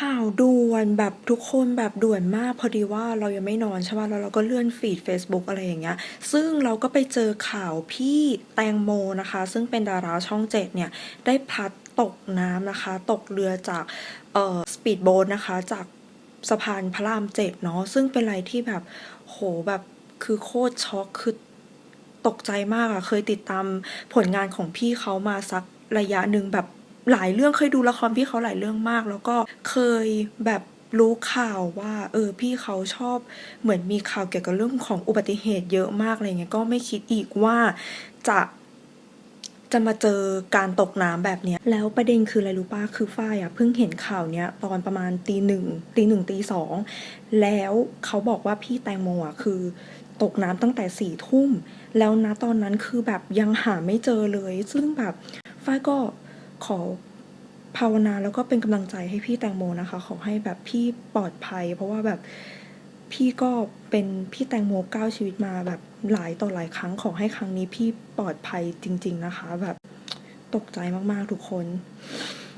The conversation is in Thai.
ข่าวด่วนแบบทุกคนแบบด่วนมากพอดีว่าเรายังไม่นอนใช่ป่ะแล้วเราก็เลื่อนฟีด Facebook อะไรอย่างเงี้ย ซึ่งเราก็ไปเจอข่าวพี่แตงโมนะคะ ซึ่งเป็นดาราช่องเจ็ดเนี่ย ได้พลัดตกน้ำนะคะ ตกเรือจากเอ่อสปีดโบ๊ทนะคะ จากสะพานพระรามเจ็ดเนาะซึ่งเป็นอะไรที่แบบโหแบบคือโคตรช็อกคือตกใจมากอะเคยติดตามผลงานของพี่เขามาสักระยะหนึ่งแบบ หลายเรื่องเคยดูละครพี่เขาหลายเรื่องมาก แล้วก็เคยแบบรู้ข่าวว่า เออพี่เขาชอบเหมือนมีข่าวเกี่ยวกับเรื่องของอุบัติเหตุเยอะมากอะไรเงี้ยก็ไม่คิดอีกว่าจะจะมาเจอการตกน้ำแบบเนี้ย แล้วประเด็นคืออะไรรู้ป้าคือฝ้ายอะเพิ่งเห็นข่าวเนี้ยตอนประมาณตีหนึ่งตีหนึ่งตีสองแล้วเขาบอกว่าพี่แตงโมอะคือตกน้ำตั้งแต่สี่ทุ่ม แล้วนะตอนนั้นคือแบบยังหาไม่เจอเลย ซึ่งแบบฝ้ายก็ ขอภาวนาแล้วก็เป็นกำลังใจให้พี่แตงโมนะคะ ขอให้แบบพี่ปลอดภัย เพราะว่าแบบพี่ก็เป็นพี่แตงโมก้าวชีวิตมาแบบหลายต่อหลายครั้งขอให้ครั้งนี้พี่ปลอดภัยจริง ๆนะคะ แบบตกใจมากๆทุกคน